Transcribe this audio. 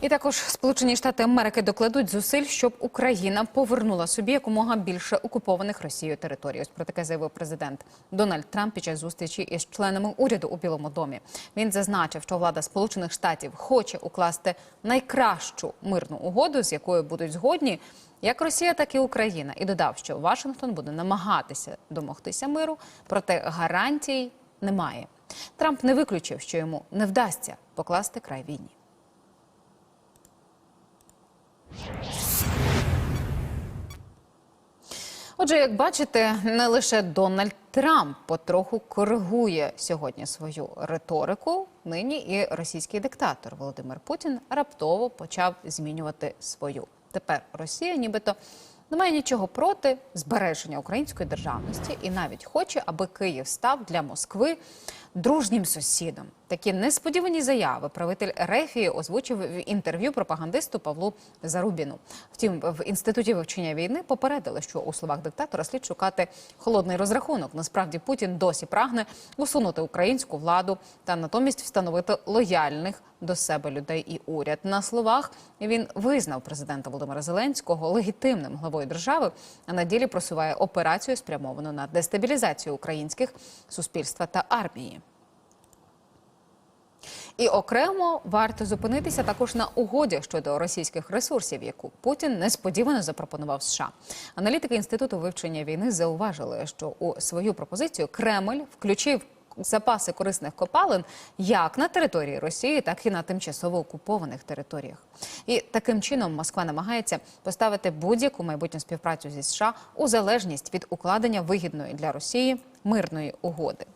І також Сполучені Штати Америки докладуть зусиль, щоб Україна повернула собі якомога більше окупованих Росією територій. Ось про таке заявив президент Дональд Трамп під час зустрічі із членами уряду у Білому домі. Він зазначив, що влада Сполучених Штатів хоче укласти найкращу мирну угоду, з якою будуть згодні як Росія, так і Україна. І додав, що Вашингтон буде намагатися домогтися миру, проте гарантій немає. Трамп не виключив, що йому не вдасться покласти край війні. Отже, як бачите, не лише Дональд Трамп потроху коригує сьогодні свою риторику. Нині і російський диктатор Володимир Путін раптово почав змінювати свою. Тепер Росія, нібито не має нічого проти збереження української державності і навіть хоче, аби Київ став для Москви дружнім сусідом. Такі несподівані заяви правитель Рефії озвучив в інтерв'ю пропагандисту Павлу Зарубіну. Втім, в інституті вивчення війни попередили, що у словах диктатора слід шукати холодний розрахунок. Насправді Путін досі прагне усунути українську владу та натомість встановити лояльних до себе людей і уряд. На словах він визнав президента Володимира Зеленського легітимним главою держави, а на ділі просуває операцію спрямовану на дестабілізацію українських суспільства та армії. І окремо варто зупинитися також на угоді щодо російських ресурсів, яку Путін несподівано запропонував США. Аналітики інституту вивчення війни зауважили, що у свою пропозицію Кремль включив запаси корисних копалин як на території Росії, так і на тимчасово окупованих територіях. І таким чином Москва намагається поставити будь-яку майбутню співпрацю зі США у залежність від укладення вигідної для Росії мирної угоди.